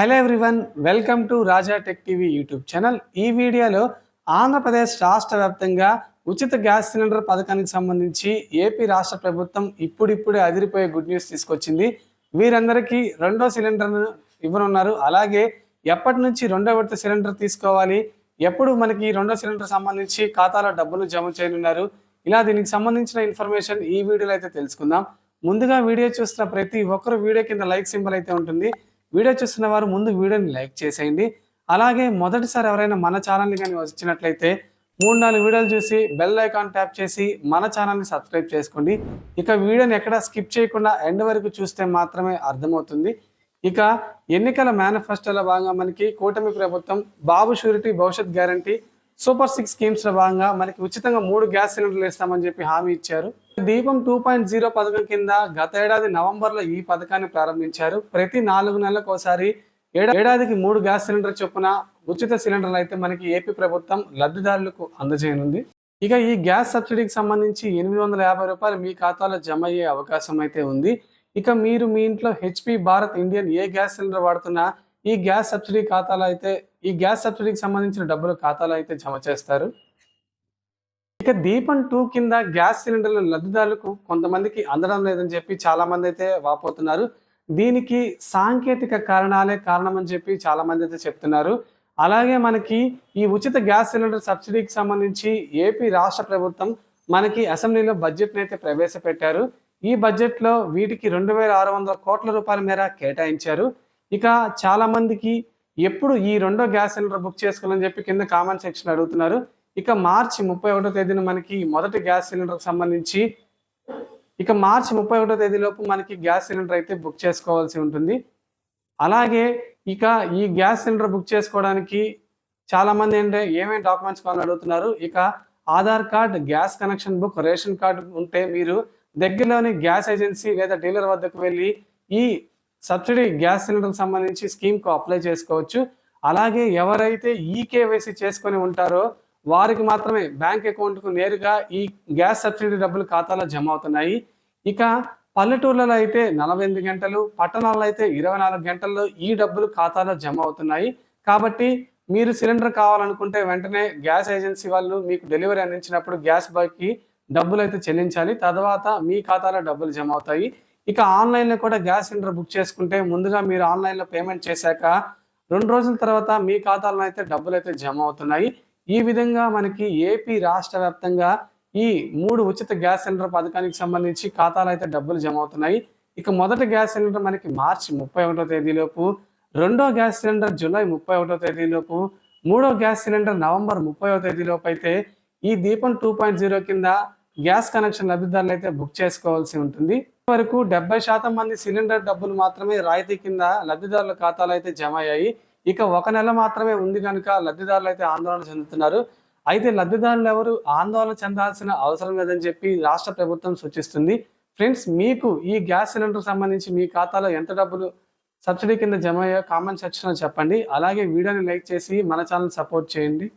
Hello everyone welcome to Raja tech TV YouTube channel ఈ వీడియోలో ఆంధ్రప్రదేశ్ రాష్ట్ర వ్యాప్తంగా ఉచిత గ్యాస్ సిలిండర్ పథకానికి సంబంధించి ఏపీ రాష్ట్ర ప్రభుత్వం ఇప్పుడిప్పుడే అదిరిపోయే గుడ్ న్యూస్ తీసుకొచ్చింది. వీరందరికీ రెండో సిలిండర్ను ఇవ్వనున్నారు. అలాగే ఎప్పటి నుంచి రెండో విడత సిలిండర్ తీసుకోవాలి? ఎప్పుడు మనకి రెండో సిలిండర్ సంబంధించి ఖాతాలో డబ్బులు జమ చేయనున్నారు? ఇలా దీనికి సంబంధించిన ఇన్ఫర్మేషన్ ఈ వీడియోలో అయితే తెలుసుకుందాం. ముందుగా వీడియో చూస్తున్న ప్రతి ఒక్కరు వీడియో కింద లైక్ సింబల్ అయితే ఉంటుంది. వీడియో చూస్తున్న వారు ముందు వీడియోని లైక్ చేసేయండి. అలాగే మొదటిసారి ఎవరైనా మన ఛానల్ని కానీ వచ్చినట్లయితే మూడు నాలుగు వీడియోలు చూసి బెల్ ఐకాన్ ట్యాప్ చేసి మన ఛానల్ని సబ్స్క్రైబ్ చేసుకోండి. ఇక వీడియోని ఎక్కడ స్కిప్ చేయకుండా ఎండ్ వరకు చూస్తే మాత్రమే అర్థమవుతుంది. ఇక ఎన్నికల మేనిఫెస్టోలో భాగంగా మనకి కూటమి ప్రభుత్వం Babu surety Bhavishyat guarantee super six స్కీమ్స్లో భాగంగా మనకి ఉచితంగా మూడు గ్యాస్ సిలిండర్లు ఇస్తామని చెప్పి హామీ ఇచ్చారు. దీపం టూ పాయింట్ జీరో పథకం కింద గత ఏడాది నవంబర్లో ఈ పథకాన్ని ప్రారంభించారు. ప్రతి నాలుగు నెలలకు ఒకసారి ఏడా- ఏడాదికి మూడు గ్యాస్ సిలిండర్ చొప్పున ఉచిత సిలిండర్లు అయితే మనకి ఏపీ ప్రభుత్వం లబ్ధిదారులకు అందజేయనుంది. ఇక ఈ గ్యాస్ సబ్సిడీకి సంబంధించి ఎనిమిది వందల యాభై రూపాయలు మీ ఖాతాలో జమ అయ్యే అవకాశం అయితే ఉంది. ఇక మీరు మీ ఇంట్లో హెచ్పి భారత్ ఇండియన్ ఏ గ్యాస్ సిలిండర్ వాడుతున్నా ఈ గ్యాస్ సబ్సిడీ ఖాతాలో అయితే ఈ గ్యాస్ సబ్సిడీకి సంబంధించిన డబ్బులు ఖాతాలో అయితే జమ చేస్తారు. ఇక దీపం టూ కింద గ్యాస్ సిలిండర్ల లబ్ధిదారులకు కొంతమందికి అందడం లేదని చెప్పి చాలామంది అయితే వాపోతున్నారు. దీనికి సాంకేతిక కారణాలే కారణం అని చెప్పి చాలామంది అయితే చెప్తున్నారు. అలాగే మనకి ఈ ఉచిత గ్యాస్ సిలిండర్ సబ్సిడీకి సంబంధించి ఏపీ రాష్ట్ర ప్రభుత్వం మనకి అసెంబ్లీలో బడ్జెట్ని అయితే ప్రవేశపెట్టారు. ఈ బడ్జెట్లో వీటికి రెండు వేల ఆరు వందల కోట్ల రూపాయల మేర కేటాయించారు. ఇక చాలామందికి ఎప్పుడు ఈ రెండో గ్యాస్ సిలిండర్ బుక్ చేసుకోవాలని చెప్పి కింద కామెంట్ సెక్షన్ అడుగుతున్నారు. ఇక మార్చి ముప్పై ఒకటో తేదీన మనకి మొదటి గ్యాస్ సిలిండర్కి సంబంధించి ఇక మార్చి ముప్పై ఒకటో తేదీలోపు మనకి గ్యాస్ సిలిండర్ అయితే బుక్ చేసుకోవాల్సి ఉంటుంది. అలాగే ఇక ఈ గ్యాస్ సిలిండర్ బుక్ చేసుకోవడానికి చాలామంది ఏంటంటే ఏమేమి డాక్యుమెంట్స్ కావాలని అడుగుతున్నారు? ఇక Aadhaar card gas connection book ration card ఉంటే మీరు దగ్గరలోని గ్యాస్ ఏజెన్సీ లేదా డీలర్ వద్దకు వెళ్ళి ఈ సబ్సిడీ గ్యాస్ సిలిండర్ సంబంధించి స్కీమ్కు అప్లై చేసుకోవచ్చు. అలాగే ఎవరైతే ఈ కేవైసీ చేసుకొని ఉంటారో వారికి మాత్రమే బ్యాంక్ అకౌంట్కు నేరుగా ఈ గ్యాస్ సబ్సిడీ డబ్బులు ఖాతాలో జమ అవుతున్నాయి. ఇక పల్లెటూర్లలో అయితే నలభై ఎనిమిది గంటలు పట్టణాల్లో అయితే ఇరవై నాలుగు గంటల్లో ఈ డబ్బులు ఖాతాలో జమ అవుతున్నాయి. కాబట్టి మీరు సిలిండర్ కావాలనుకుంటే వెంటనే గ్యాస్ ఏజెన్సీ వాళ్ళు మీకు డెలివరీ అందించినప్పుడు గ్యాస్ బాయ్కి డబ్బులు అయితే చెల్లించాలి. తర్వాత మీ ఖాతాలో డబ్బులు జమ అవుతాయి. ఇక ఆన్లైన్లో కూడా గ్యాస్ సిలిండర్ బుక్ చేసుకుంటే ముందుగా మీరు ఆన్లైన్లో పేమెంట్ చేశాక రెండు రోజుల తర్వాత మీ ఖాతాలో అయితే డబ్బులు అయితే జమ అవుతున్నాయి. ఈ విధంగా మనకి ఏపీ రాష్ట్ర వ్యాప్తంగా ఈ మూడు ఉచిత గ్యాస్ సిలిండర్ పథకానికి సంబంధించి ఖాతాలో అయితే డబ్బులు జమ అవుతున్నాయి. ఇక మొదటి గ్యాస్ సిలిండర్ మనకి మార్చి ముప్పై ఒకటో తేదీలోపు రెండో గ్యాస్ సిలిండర్ జూలై ముప్పై ఒకటో తేదీలోపు మూడో గ్యాస్ సిలిండర్ నవంబర్ ముప్పై తేదీలోపు అయితే ఈ దీపం టూ పాయింట్ జీరో కింద గ్యాస్ కనెక్షన్ లబ్ధిదారులు అయితే బుక్ చేసుకోవాల్సి ఉంటుంది. వరకు డెబ్బై శాతం మంది సిలిండర్ డబ్బులు మాత్రమే రాయితీ కింద లబ్ధిదారుల ఖాతాలో అయితే జమ అయ్యాయి. ఇక ఒక నెల మాత్రమే ఉంది కనుక లబ్ధిదారులు అయితే ఆందోళన చెందుతున్నారు. అయితే లబ్ధిదారులు ఎవరు? ఆందోళన చెందాల్సిన అవసరం లేదని చెప్పి రాష్ట్ర ప్రభుత్వం సూచిస్తుంది. ఫ్రెండ్స్ మీకు ఈ గ్యాస్ సిలిండర్ సంబంధించి మీ ఖాతాలో ఎంత డబ్బులు సబ్సిడీ కింద జమ అయ్యో కామెంట్ సెక్షన్లో చెప్పండి. అలాగే వీడియోని లైక్ చేసి మన ఛానల్ సపోర్ట్ చేయండి.